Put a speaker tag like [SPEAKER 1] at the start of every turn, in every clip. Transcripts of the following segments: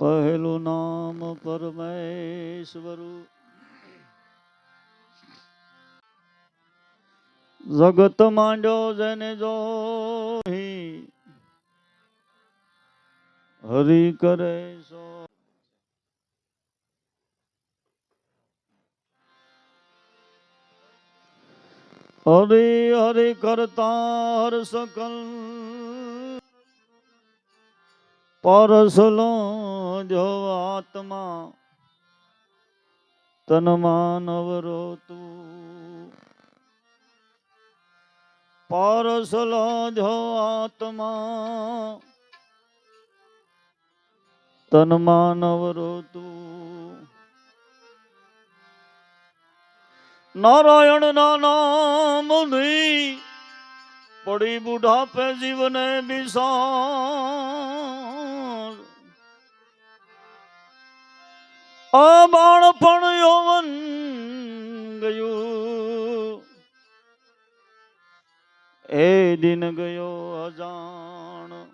[SPEAKER 1] પહેલું નામ પરમેશ્વરુ જગત માંડો જેને જોહી હરી કરે સો હરી હરે કરતા હર સકલ. પરસલો જો આત્મા તન માનવરો તું પરસલો જો આત્મા તન માનવરો તું નારાયણ ના નામ નહીં પડી બુઢાપે જીવને બિસાર આ બાળપણ યૌવન ગયું. એ દિન ગયો અજાણ.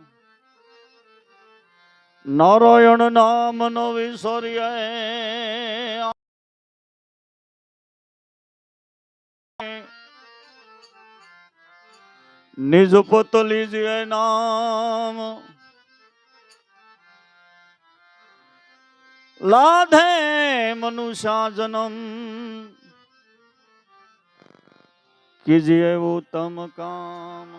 [SPEAKER 1] નારાયણ નામ નો વિસર્યા નિજ પોત લીજીએ નામ લાધે મનુષા જનમ કીજીએ ઉત્તમ કામ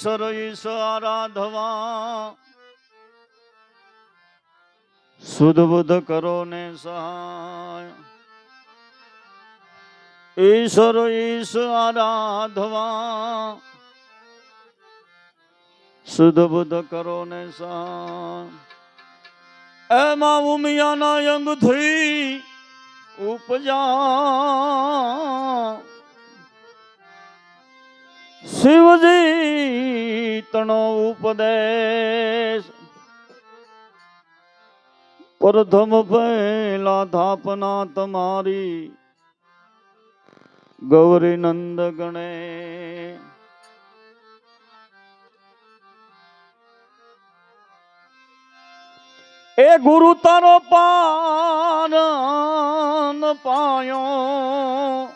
[SPEAKER 1] ઈશ્વર ઈશ્વર આરાધવા શુદ્ધ બુદ્ધ કરો ને સહાય. ઈશ્વર ઈશ આરાધવા. શુદ્ધ બુદ્ધ કરો ને સહાય. એમાં ઉમિયાના અંગ થઈ ઉપજા. શિવજી તણો ઉપદેશ. પ્રથમ પહેલા થાપના તમારી ગૌરી નંદ ગણે એ ગુરુ તારો પાર પાયો.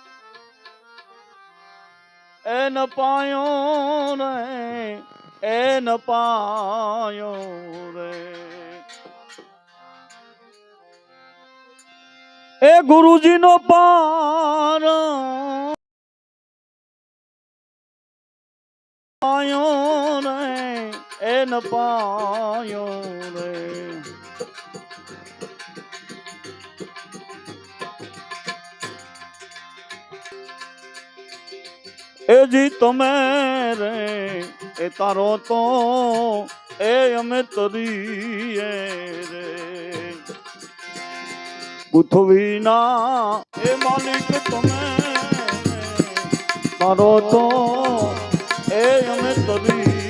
[SPEAKER 1] એન પાયો રે એન પાયો રે. એ ગુરુજી નો પાર. પાયો રે, એન પાયો રે. એ જી તમે રે, એ તારો તો, એ અમે તરીએ રે. પૃથ્વીના એ માલિક તમે. મારો તો એ અમે તરી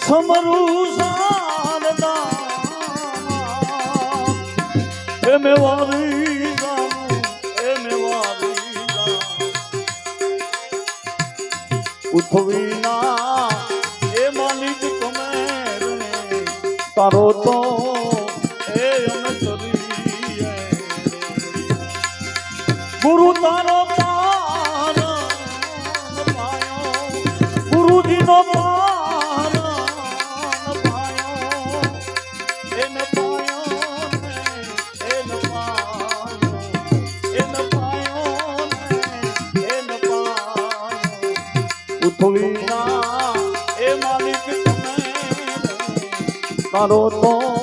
[SPEAKER 1] સમરું સારદા મે વારી ઉઠવીના એ માલિક તમે તારો તો Salomão.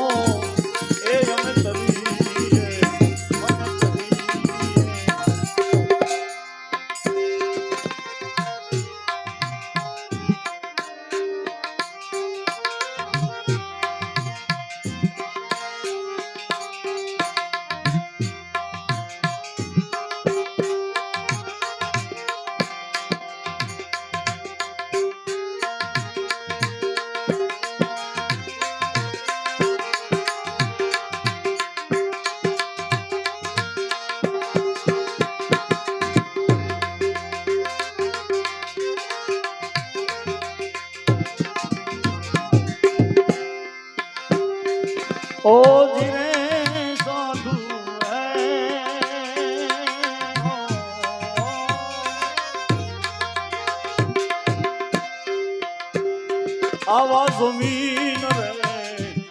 [SPEAKER 1] આવા જમીન રે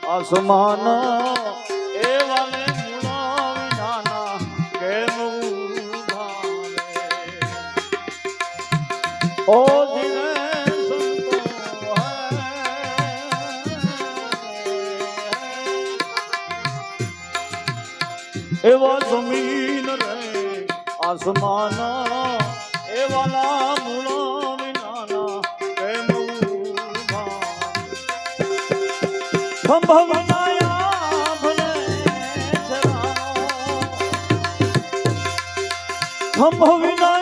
[SPEAKER 1] આસમાન એવાને વિનાના કેમ ઓ દિને સંતો એવા જમીન રે આસમાના સંભવિના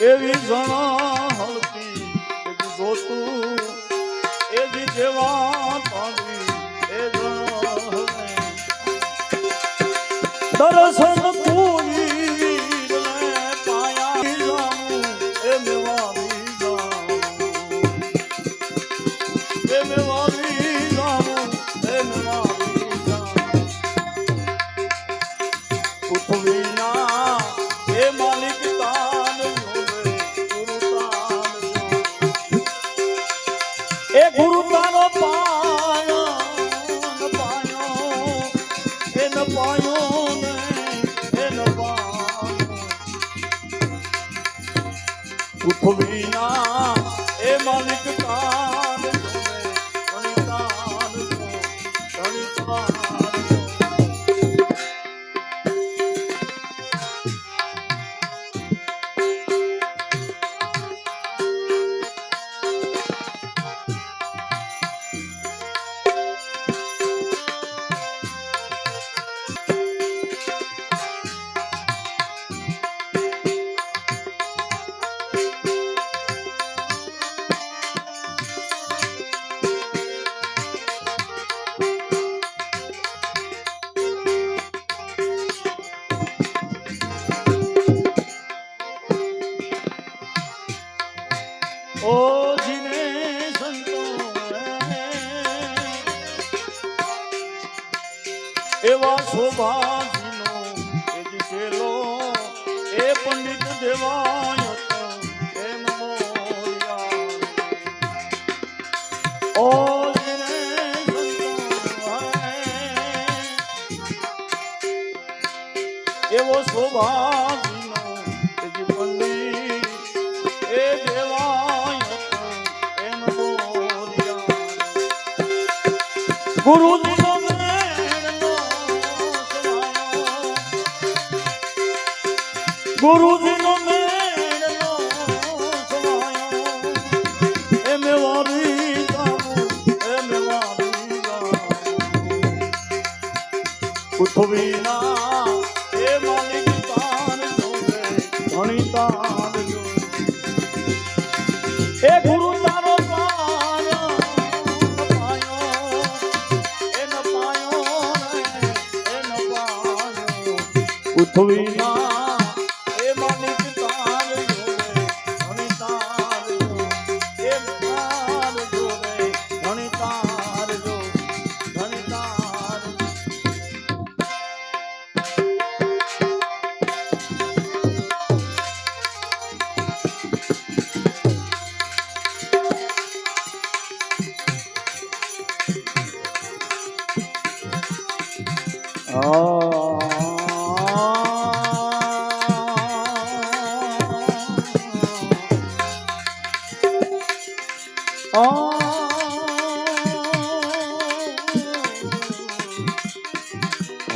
[SPEAKER 1] એવી જણો વિના એ માલિક કા એવા શોભાજીનો એ દિશેલો એ પંડિત દેવાય એમ મોર્યા ઓ એવો શોભાજીનો એ જ પંડિત એ દેવાય એમ મોર્યા ગુરુજીનો વારી ગાવું. પૃથ્વીના એ માલિક તાર જોવે,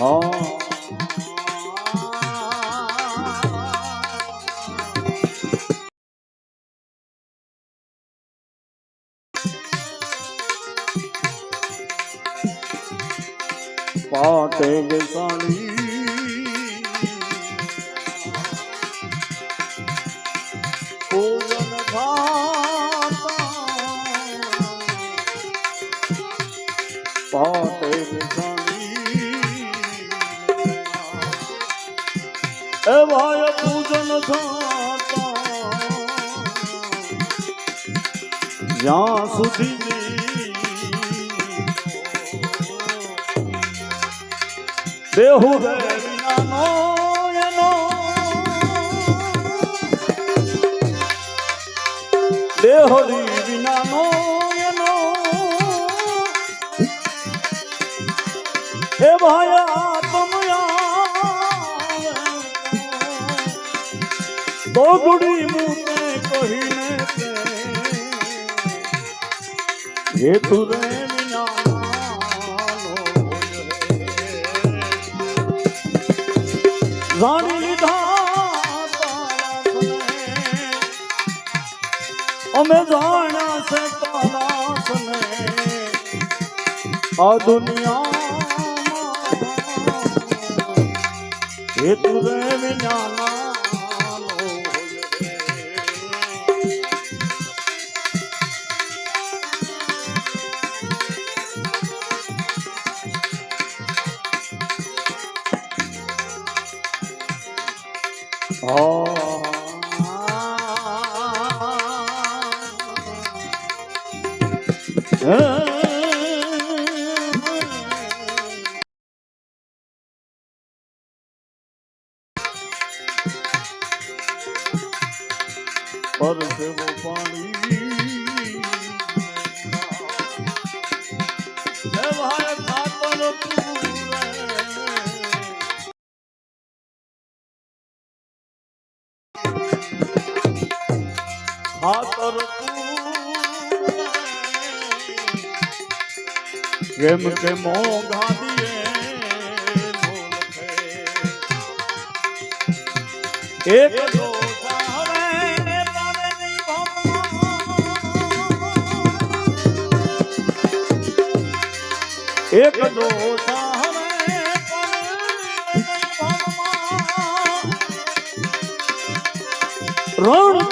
[SPEAKER 1] 哦。દેહુ વિનાનો એનો દેહરી વિનાનો એનો. હે ભાઈ આત્મયા દોગડી મુને કહીને હે તું અમે જાણ્યા છે તારાસને આ દુનિયા એ તું રે વિનાનાનો કેમ કે મોંઘા મોલખે. એક દો. એક દો. રણ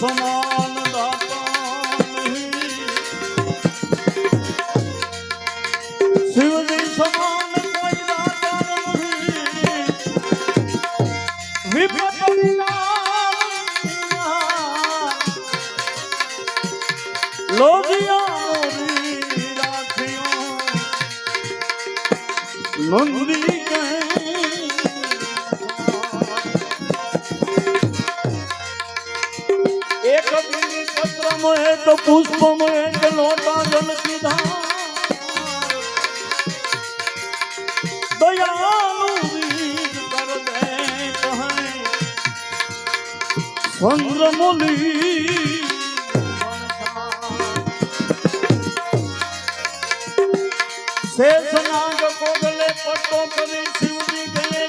[SPEAKER 1] 算吗 શેષ નાગ કોગલે પટ્ટો કરી શિવજી ગયે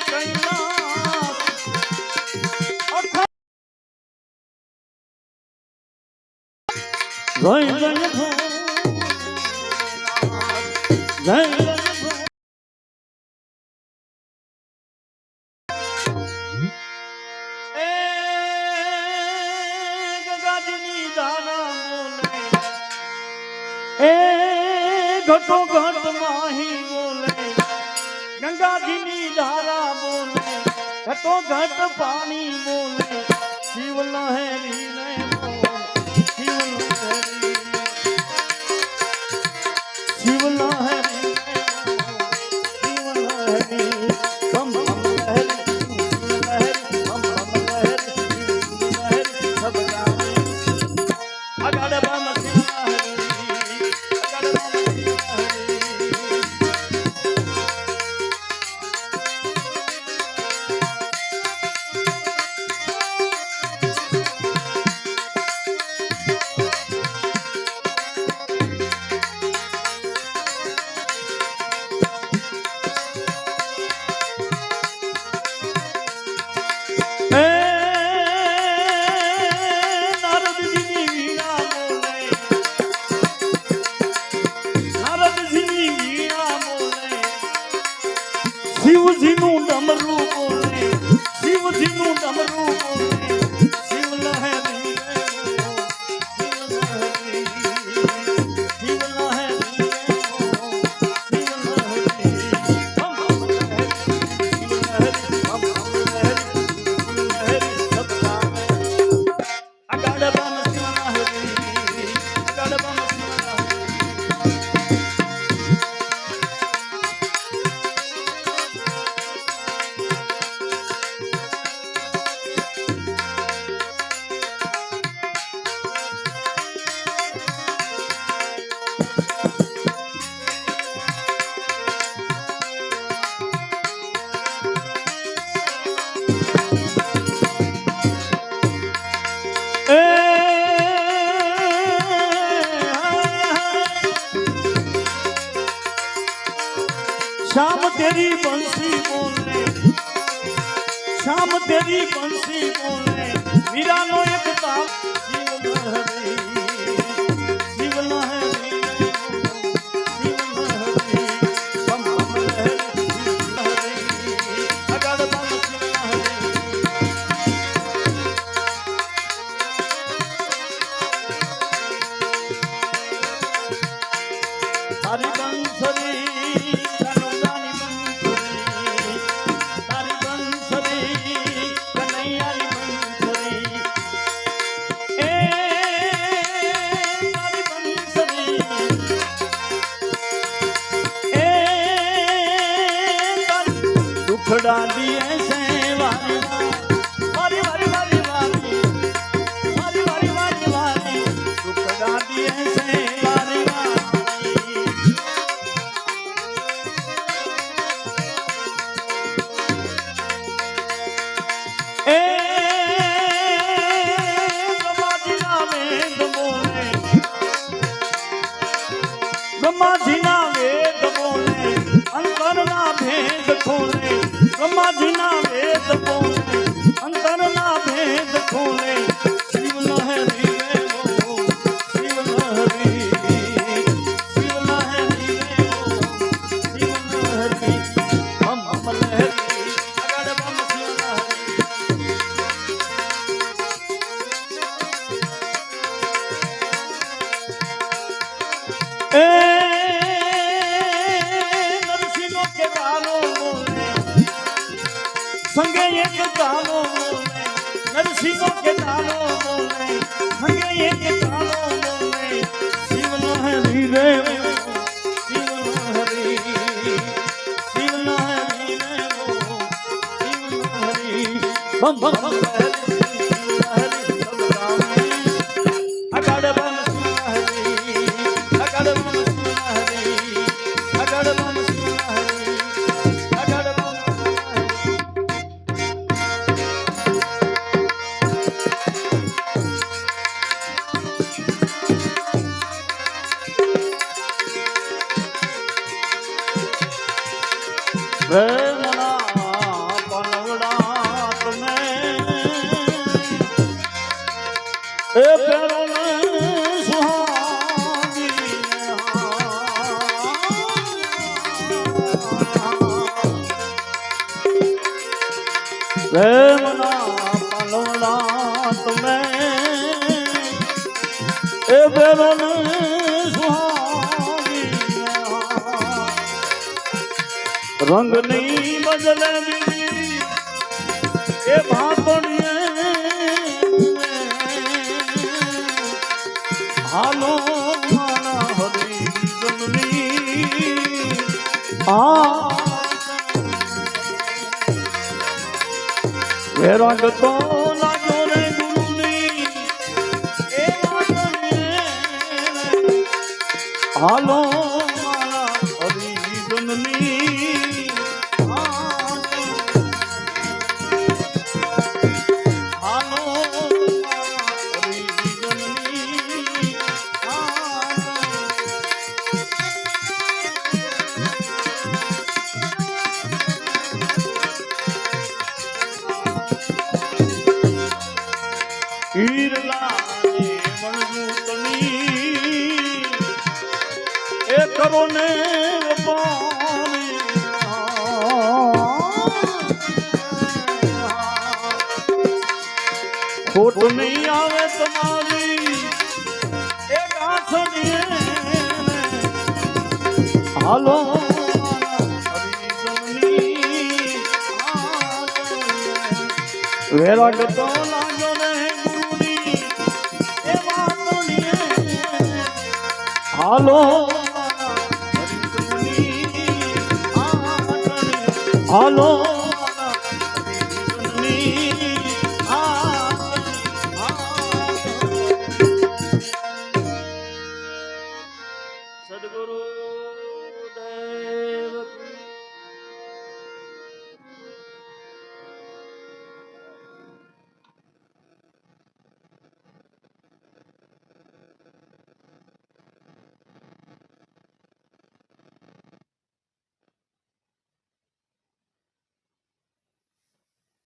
[SPEAKER 1] शाम तेरी बंसी बोलने शाम तेरी बंसी बोलने मीरा नोई સંગે એક તાલો નરસિંહ કે તાલો સંગે એક તાલો શિવનો હરી રે શિવનો હરી શિવનો હરી રે શિવનો હરી. બમ બમ રંગ નહીં બદલે એ ભાપણીએ હાલો મારા હરી જમની આ રંગ તો લાગો રે હાલો હાલો. વેરા ગતો હાલો.